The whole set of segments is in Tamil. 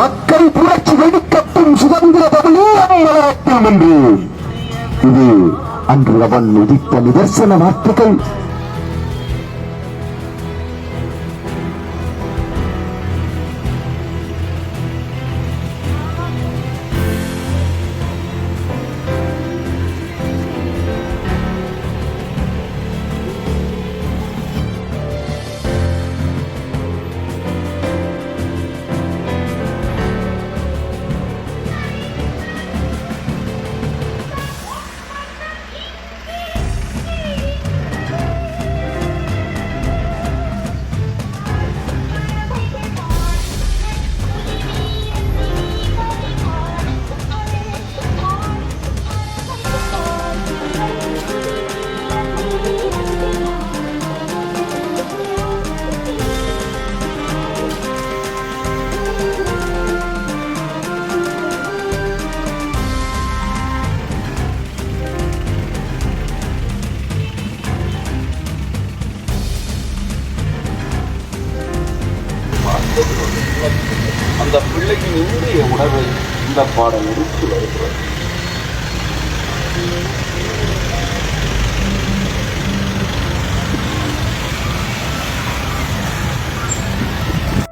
மக்கள் புரட்சி வெடிக்கட்டும் சுதந்திர தமிழீழம் வளரட்டும் என்று இது அன்று அவன் உதித்த நிதர்சன வார்த்தைகள். இன்றைக்கு இந்திய உணவை இந்த பாடம் எடுத்து வருகிறது.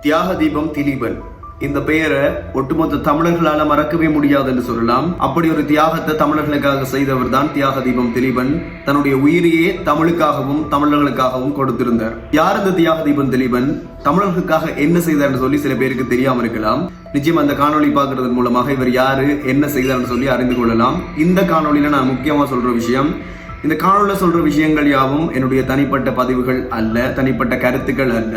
தியாக தீபம் திலீபன். இந்த பெயரை ஒட்டுமொத்த தமிழர்களால மறக்கவே முடியாது என்று சொல்லலாம். அப்படி ஒரு தியாகத்தை தமிழர்களுக்காக செய்தவர் தான் தியாக தீபம் திலீபன். தன்னுடைய உயிரையே தமிழுக்காகவும் தமிழர்களுக்காகவும் கொடுத்திருந்தார். யார் இந்த தியாக தீபம் திலீபன்? தமிழர்களுக்காக என்ன செய்தார்னு சொல்லி சில பேருக்கு தெரியாம இருக்கலாம். நிச்சயம் அந்த காணொளி பார்க்கறதன் மூலமாக இவர் யாரு என்ன செய்தார்னு சொல்லி அறிந்து கொள்ளலாம். இந்த காணொளியில நான் முக்கியமா சொல்ற விஷயம் இந்த காணொலியில் சொல்ற விஷயங்கள் யாவும் என்னுடைய தனிப்பட்ட பதிவுகள் அல்ல தனிப்பட்ட கருத்துக்கள் அல்ல.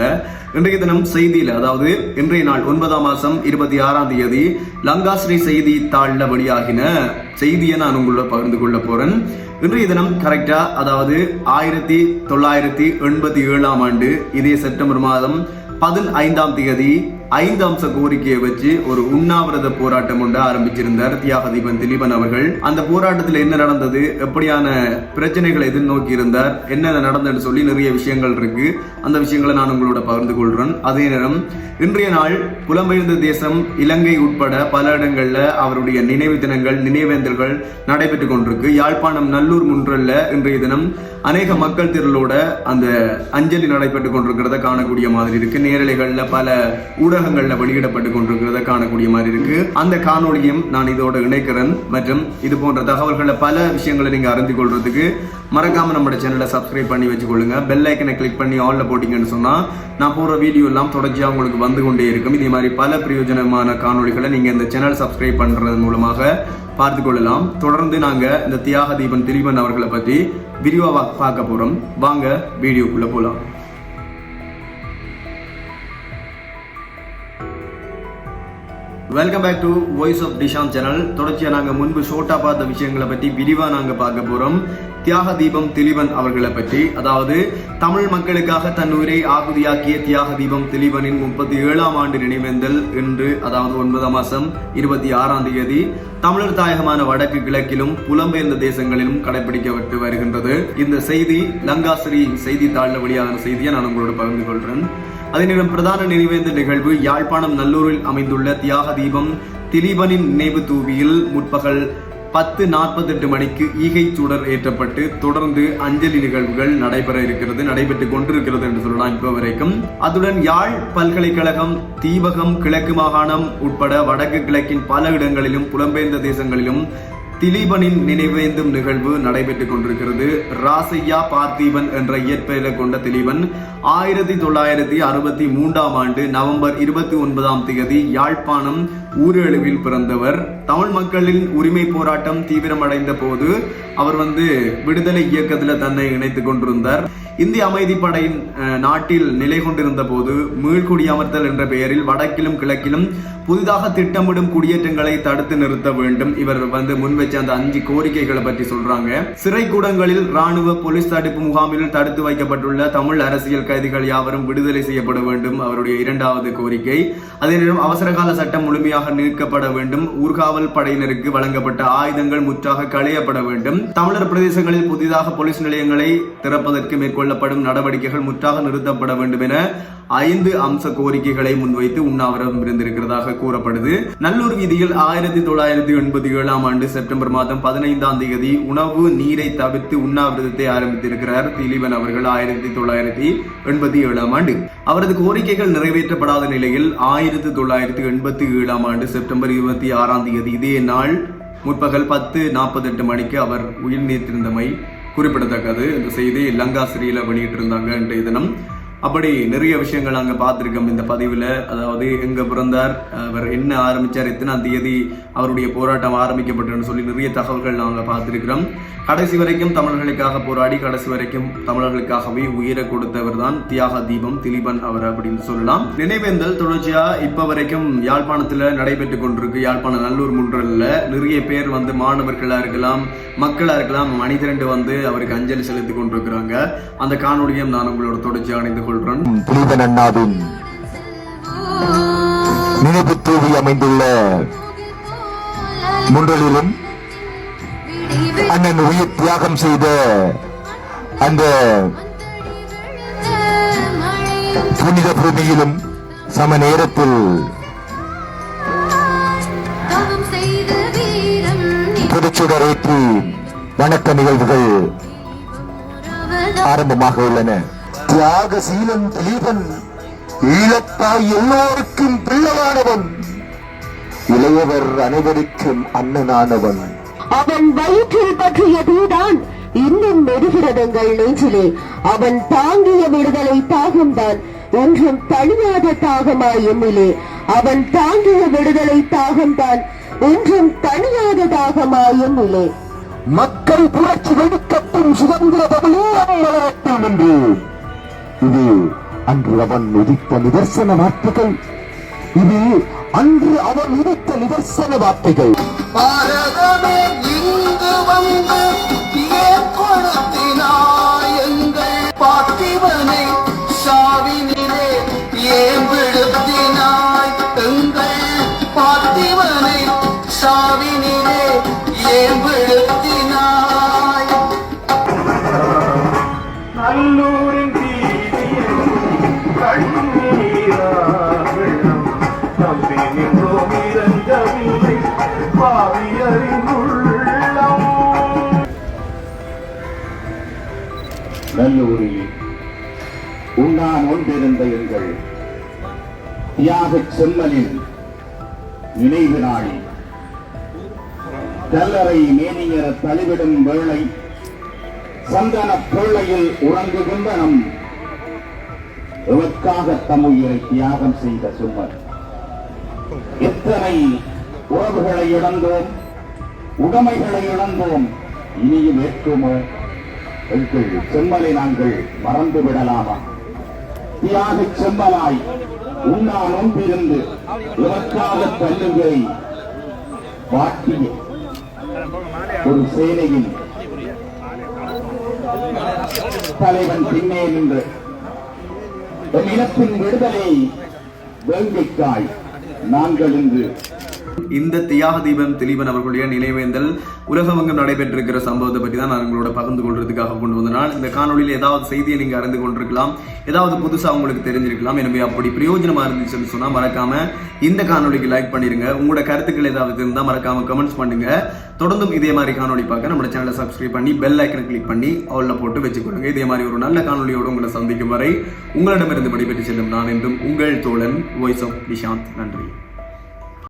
இன்றைய தினம் செய்தியில் அதாவது இன்றைய நாள் ஒன்பதாம் மாதம் இருபத்தி ஆறாம் தேதி லங்காஸ்ரீ செய்தி தாளில் வெளியாகின செய்தியை நான் உங்களோட பகிர்ந்து கொள்ள போறேன். இன்றைய தினம் கரெக்டா அதாவது ஆயிரத்தி தொள்ளாயிரத்தி எண்பத்தி ஏழாம் ஆண்டு இதே செப்டம்பர் மாதம் பதினைந்தாம் தேதி ஐந்து அம்ச கோரிக்கையை வச்சு ஒரு உண்ணாவிரத போராட்டம் கொண்டு ஆரம்பிச்சிருந்தார் தியாகதீபன் திலீபன் அவர்கள். அந்த போராட்டத்தில் என்ன நடந்தது? எப்படியான பிரச்சனைகளை எதிர்நோக்கி இருந்தார் என்ன நடந்ததுன்னு சொல்லி நிறைய விஷயங்கள் இருக்கு. அந்த விஷயங்களை நான் உங்களோட பகிர்ந்து கொள்றேன். அதே நேரம் இன்றைய நாள் புலம்பெயர்ந்த தேசம் இலங்கை உட்பட பல இடங்கள்ல அவருடைய நினைவு தினங்கள் நினைவேந்தல்கள் நடைபெற்றுக் கொண்டிருக்கு. யாழ்ப்பாணம் நல்லூர் முன்றல்ல இன்றைய தினம் அநேக மக்கள் திரளோட அந்த அஞ்சலி நடைபெற்றுக் கொண்டிருக்கிறத காணக்கூடிய மாதிரி இருக்கு. நேரலைகளில் பல ஊடக ஊடகங்களில் வெளியிடப்பட்டு கொண்டிருக்கிறத காணக்கூடிய மாதிரி இருக்கு. அந்த காணொலியும் நான் இதோட இணைக்கிறேன். மற்றும் இது போன்ற தகவல்களை பல விஷயங்களை நீங்க அறிந்து கொள்றதுக்கு மறக்காம நம்ம சேனலை சப்ஸ்கிரைப் பண்ணி வச்சுக்கொள்ளுங்க. பெல் ஐக்கனை கிளிக் பண்ணி ஆல்ல போட்டீங்கன்னு சொன்னா நான் போற வீடியோ எல்லாம் தொடர்ச்சியா உங்களுக்கு வந்து கொண்டே இருக்கும். இதே மாதிரி பல பிரயோஜனமான காணொளிகளை நீங்க இந்த சேனல் சப்ஸ்கிரைப் பண்றது மூலமாக பார்த்து கொள்ளலாம். தொடர்ந்து நாங்க இந்த தியாக தீபன் திலீபன் அவர்களை பத்தி விரிவா பார்க்க போறோம். வாங்க வீடியோக்குள்ள போலாம். Welcome back to voice of Dishan channel தொடர்ச்சியாக நாங்கள் முன்பு ஷோட்டா பார்த்த விஷயங்களை பற்றி விரிவாக நாங்கள் பார்க்க போகிறோம் தியாக தீபம் திலீபன் அவர்களை பற்றி. அதாவது தமிழ் மக்களுக்காக தன் உரை ஆகுதியாக்கிய தியாக தீபம் திலீபனின் முப்பத்தி ஏழாம் ஆண்டு நினைவேந்தல் இன்று அதாவது ஒன்பதாம் மாதம் இருபத்தி ஆறாம் தேதி தமிழர் தாயகமான வடக்கு கிழக்கிலும் புலம்பெயர்ந்த தேசங்களிலும் கடைபிடிக்கப்பட்டு வருகின்றது. இந்த செய்தி லங்காசிரி செய்தித்தாளில் வெளியான செய்தியை நான் உங்களோட பகிர்ந்து கொள்கிறேன் அதனிடம் பிரதான நினைவேந்த நிகழ்வு யாழ்ப்பாணம் நல்லூரில் அமைந்துள்ள தியாக தீபம் திலீபனின் நினைவு தூவியில் முற்பகல் பத்து நாற்பத்தெட்டு மணிக்கு ஈகை சுடர் ஏற்றப்பட்டு தொடர்ந்து அஞ்சலி நிகழ்வுகள் நடைபெற இருக்கிறது நடைபெற்றுக் கொண்டிருக்கிறது என்று சொல்லலாம் இப்போ வரைக்கும். அதுடன் யாழ் பல்கலைக்கழகம் தீபகம் கிழக்கு மாகாணம் உட்பட வடக்கு கிழக்கின் பல இடங்களிலும் புலம்பெயர்ந்த தேசங்களிலும் திலீபனின் நினைவேந்தும் நிகழ்வு நடைபெற்றுக் கொண்டிருக்கிறது. ராசையா பார்த்தீபன் என்ற இயற்பெயரை கொண்ட திலீபன் ஆயிரத்தி தொள்ளாயிரத்தி அறுபத்தி மூன்றாம் ஆண்டு நவம்பர் இருபத்தி ஒன்பதாம் தேதி யாழ்ப்பாணம் ஊரெழுவில் பிறந்தவர். தமிழ் மக்களின் உரிமை போராட்டம் தீவிரமடைந்த போது அவர் வந்து விடுதலை இயக்கத்தில் தன்னை இணைத்துக் கொண்டிருந்தார். இந்திய அமைதிப்படையின் நாட்டில் நிலை கொண்டிருந்த போது மீள்குடியமர்த்தல் என்ற பெயரில் வடக்கிலும் கிழக்கிலும் புதிதாக திட்டமிடும் குடியேற்றங்களை தடுத்து நிறுத்த வேண்டும். இவர் வந்து முன்வச்ச அந்த அஞ்சு கோரிக்கைகளை பற்றி சொல்றாங்க. சிறை கூடங்களில் ராணுவ போலீஸ் தடுப்பு முகாமில் தடுத்து வைக்கப்பட்டுள்ள தமிழ் அரசியல் கைதிகள் யாவரும் விடுதலை செய்யப்பட வேண்டும் அவருடைய இரண்டாவது கோரிக்கை. அதே நேரம் அவசரகால சட்டம் முழுமையாக நீக்கப்பட வேண்டும். ஊர்காவல் படையினருக்கு வழங்கப்பட்ட ஆயுதங்கள் முற்றாக களையப்பட வேண்டும். தமிழர் பிரதேசங்களில் புதிதாக போலீஸ் நிலையங்களை திறப்பதற்கு மேற்கொள்ள மேற்கொள்ளப்படும் நடவடிக்கைகள் முற்றாக நிறுத்தப்பட வேண்டும் என ஐந்து அம்ச கோரிக்கைகளை முன்வைத்து உண்ணாவிரதம் இருந்திருக்கிறதாக கூறப்படுது. நல்லூர் வீதியில் ஆயிரத்தி தொள்ளாயிரத்தி எண்பத்தி ஏழாம் ஆண்டு செப்டம்பர் மாதம் பதினைந்தாம் தேதி உணவு நீரை தவிர்த்து உண்ணாவிரதத்தை ஆரம்பித்திருக்கிறார் திலீபன் அவர்கள் ஆயிரத்தி தொள்ளாயிரத்தி எண்பத்தி ஏழாம் ஆண்டு. அவரது கோரிக்கைகள் நிறைவேற்றப்படாத நிலையில் ஆயிரத்தி தொள்ளாயிரத்தி எண்பத்தி ஏழாம் ஆண்டு செப்டம்பர் இருபத்தி ஆறாம் தேதி இதே நாள் முற்பகல் பத்து நாற்பத்தெட்டு மணிக்கு அவர் உயிர் நீத்திருந்தமை குறிப்பிடத்தக்கது. இந்த செய்தி லங்கா லங்காசிரியில வெளியிட்டிருந்தாங்க இன்றைய தினம். அப்படி நிறைய விஷயங்கள் நாங்கள் பார்த்துருக்கோம். இந்த பதிவில் அதாவது எங்க பிறந்தார் அவர் என்ன ஆரம்பிச்சார் எத்தனை தேதி அவருடைய போராட்டம் ஆரம்பிக்கப்பட்டதுன்னு சொல்லி நிறைய தகவல்கள் நாங்க பார்த்திருக்கிறோம். கடைசி வரைக்கும் தமிழர்களுக்காக போராடி கடைசி வரைக்கும் தமிழர்களுக்காகவே உயிரை கொடுத்தவர் தான் தியாக தீபம் திலீபன் அவர் அப்படின்னு சொல்லலாம். நினைவேந்தல் தொடர்ச்சியா இப்போ வரைக்கும் யாழ்ப்பாணத்துல நடைபெற்று கொண்டிருக்கு. யாழ்ப்பாண நல்லூர் முன்றலில் நிறைய பேர் வந்து மாணவர்களா இருக்கலாம் மக்களாக இருக்கலாம் மனிதரண்டு வந்து அவருக்கு அஞ்சலி செலுத்தி கொண்டிருக்கிறாங்க. அந்த காணொலியும் நான் உங்களோட தொடர்ச்சியாக அணிந்து கொள்றேன் புனிதன் அண்ணாவின் நினைவு தூவி அமைந்துள்ள முன்றலிலும் அண்ணன் உயிர் தியாகம் செய்த அந்த புனித பூமியிலும் சம நேரத்தில் தவம் செய்த புதுச்சுடரேற்றி வணக்க நிகழ்வுகள் ஆரம்பமாக உள்ளன. தியாகசீலன் திலீபன் ஈழத்தாய் எல்லோருக்கும் பிள்ளையானவன். இளையவர் அனைவருக்கும் அண்ணனானவன். அவன் வயிற்றில் பற்றிய தீதான் இன்னும் மெருகிறதங்கள் நெஞ்சிலே. அவன் தாங்கிய விடுதலை தாகம்தான் ஒன்றும் தணியாத தாகமாய் எண்ணிலே அவன் தாங்கிய விடுதலை தாகம்தான் ஒன்றும் தணியாத தாகமாய் எண்ணிலே மக்கள் புரட்சி வெடிக்கட்டும் சுதந்திர தமிழீழம் வளரட்டும் என்று. இது அன்று அவன் உதித்த நிதர்சன வார்த்தைகள். இது அன்று அவன் உதித்த நிதர்சன வார்த்தைகள். பாரதமே நல்லூரில் உண்ணான் நோன்பிருந்த எங்கள் தியாகச் செம்மலின் நினைவு நாளில் கல்லறை மேனியர தலிவிடும் வேளை சந்தன பிள்ளையில் உறங்குகின்ற நம் இவக்காக தம் தியாகம் செய்த சும்மர் எத்தனை உறவுகளை இழந்தோம் உடமைகளை இழந்தோம் இனியும் ஏற்றுமோ செம்மலை நாங்கள் மறந்து விடலாமா? தியாக செம்மலாய் உண்ணா நோம்பிருந்து இவர்க்காக தன்னுகளை வாட்டிய. ஒரு சேனையின் தலைவன் பின்னே நின்று என் இனத்தின் விடுதலை வேங்கைக்காய் நாங்கள் இன்று இந்த தியாக தீபம் திலீபன் அவர்களுடைய நினைவேந்தல் உலகமெங்கும் நடைபெற்றிருக்கிற சம்பவத்தை பற்றி தான் நான் உங்களோட பகிர்ந்து கொள்றதுக்காக கொண்டு வந்தனால் இந்த காணொலியில் ஏதாவது செய்தியை நீங்க அறிந்து கொண்டிருக்கலாம். ஏதாவது புதுசா உங்களுக்கு தெரிஞ்சிருக்கலாம். எனவே அப்படி பிரயோஜனமாக இருந்துச்சுன்னு சொன்னால் மறக்காம இந்த காணொலிக்கு லைக் பண்ணிருங்க. உங்களோட கருத்துக்கள் ஏதாவது இருந்தால் மறக்காம கமெண்ட்ஸ் பண்ணுங்க. தொடர்ந்தும் இதே மாதிரி காணொலி பார்க்க நம்ம சேனலை சப்ஸ்கிரைப் பண்ணி பெல் ஐக்கனை கிளிக் பண்ணி அவளில் போட்டு வச்சுக்கொள்ளுங்க இதே மாதிரி ஒரு நல்ல காணொலியோடு உங்களை சந்திக்கும் வரை உங்களிடமிருந்து விடைபெற்று செல்லும் நான் என்றும் உங்கள் தோழன் வாய்ஸ் ஆஃப் நிஷாந்த். நன்றி.